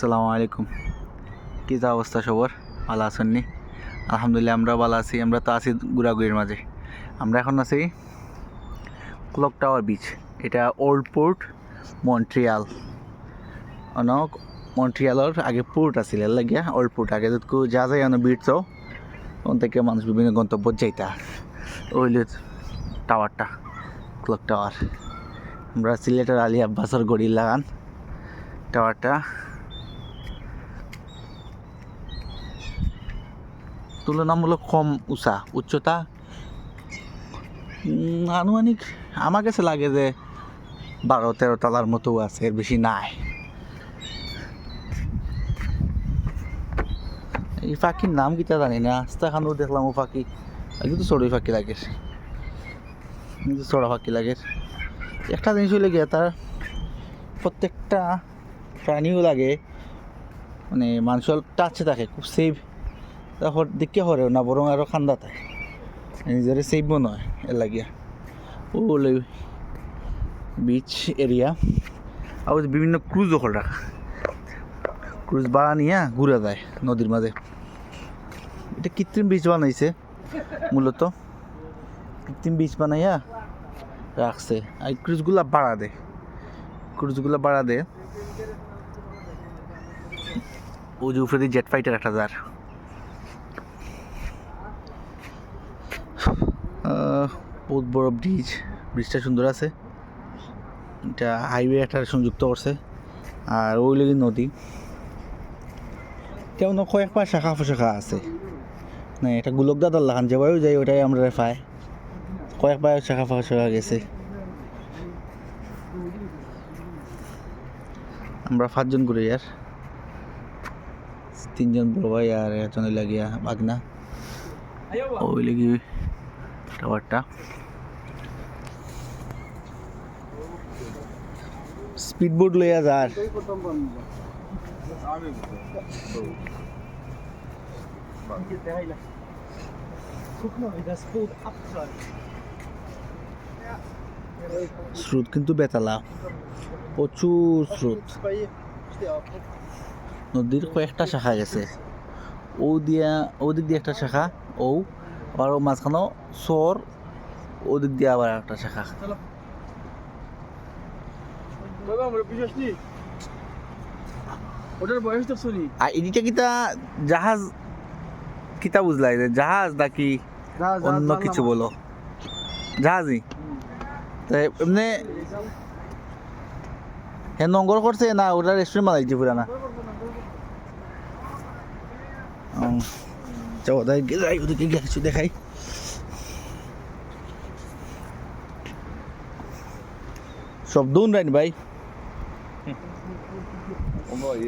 আসসালামু আলাইকুম। কী যা অবস্থা সবার? ভালো আছেননি আলহামদুলিল্লাহ আমরা ভালো আছি। আমরা তো আছি ঘোরাঘুরির মাঝে। আমরা এখন আছি ক্লক টাওয়ার বিচ এটা ওল্ড পোর্ট মন্ট্রিয়াল অনক মন্ট্রিয়ালর আগে পোর্ট আছিল লাগিয়া ওল্ড পোর্ট আগে যতকু যা যায় অন বিট চাও তখন থেকে মানুষ বিভিন্ন গন্তব্য যাইতা। ওইল টাওয়ারটা ক্লক টাওয়ার আমরা সিলেটের আলী আব্বাসর গড়ি লাগান টাওয়ারটা তুলনামূলক কম উঁচা, উচ্চতা। আনুমানিক আমার কাছে লাগে যে বারো তেরো তলার মতো আছে, এর বেশি নাই। এই পাখির নাম কিটা জানি না আস্তে দেখলাম ও পাখি কিন্তু চড়ুই পাখি লাগে। কিন্তু চড়া পাখি লাগে। একটা জিনিস হইলে গিয়ে, তার প্রত্যেকটা প্রাণীও লাগে মানে মানুষের টাচে থাকে, খুব সেফ তারপর দেখে না, বরং আরও খান্দা থাকে নিজের সেফও নয় এর লাগিয়া। ওলে বিচ এরিয়া আর বিভিন্ন ক্রুজ করে রাখা ক্রুজ ভাড়া নিয়ে ঘুরে যায় নদীর মাঝে। এটা কৃত্রিম বীজ বানাইছে, মূলত। কৃত্রিম বীজ বানাইয়া রাখছে। আর ক্রুজগুলা বাড়া দেয় ক্রুজগুলা বাড়া দেয় ও যে জেট ফাইটার একটা যার। বহুত বড় ব্রিজ ব্রিজটা সুন্দর আছে। এটা হাইওয়ে একটা সংযুক্ত করছে। আর ওই লেগে নদী। তেমন কয়েকবার শাখা প্রশাখা আছে। না এটা গোলকদাদার লাগান যেবারও যাই ওটাই আমরা পাই। কয়েকবার শাখা প্রশাখা গেছে। আমরা পাঁচজন ঘুরে আর। তিনজন বড় ভাই আর একজন লাগিয়া বাগনা ওই লাগি টাওয়ারটা স্পিড বোট লইয়া যার স্রোত কিন্তু বেতালা। প্রচুর স্রোত। নদীর কয়েকটা শাখা গেছে। ও দিয়া ওদিক দিয়ে একটা শাখা, ও আবার মাঝখানেও সর ওদিক দিয়ে আবার একটা শাখা। ওটার বয়স তো শুনি। আর এদিকে কিতা জাহাজ কিতা বুঝলাই যে জাহাজ নাকি অন্য কিছু বলো। জাহাজই। তো এমনি হে নঙ্গর করছে না ওটা রেস্টুরেন্ট বানাইছে পুরা না চো ওদের যাই ওদিকে গিয়ে কিছু দেখাই। সব দুন রাইন ভাই।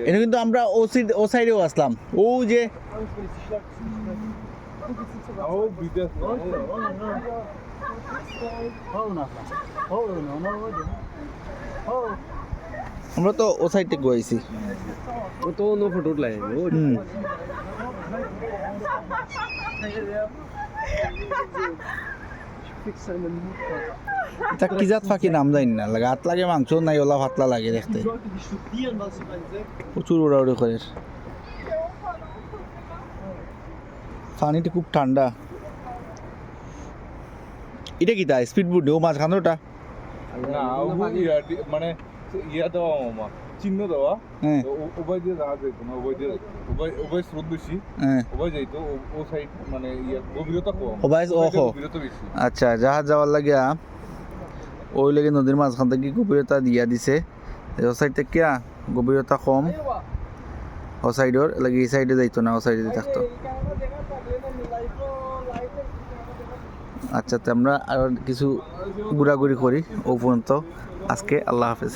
এটা কিন্তু আমরা ও ও সাইডেও আসলাম। ও যে আমরা তো ও সাইডে গেছি ও তো নো ফটো লাই ও হুম। এটা কি জাত ফাঁকি নাম জানি না। লাগে হাত লাগে, মাংস নাই, ওলা পাতলা লাগে দেখতে। প্রচুর উড়াউড়ি করে। পানিটা খুব ঠান্ডা। এটা কি তা? Speed boat? ও মাঝখানে ওটা? না মানে ইয়া দেওয়া মামা চিহ্ন দেওয়া হ্যাঁ। উভয় দিয়ে জাহাজ যাইতো না উভয় দিয়ে উভয় উভয় স্রোত বেশি হ্যাঁ। উভয় যাইতো ও- সাইড মানে ইয়া গভীরতা কম। উভয় ও গভীরতা বেশি। আচ্ছা জাহাজ যাওয়ার লাগিয়া ওই লাগে নদীর মাঝখান থেকে গভীরতা দিয়া দিছে। ও সাইড থেকে গভীরতা কম। ও সাইডর লাগে এই সাইডে যাইতো না ও সাইডে থাকতো। আচ্ছা তো আমরা আর কিছু ঘোরাঘুরি করি ও পর্যন্ত। আজকে আল্লাহ হাফেজ।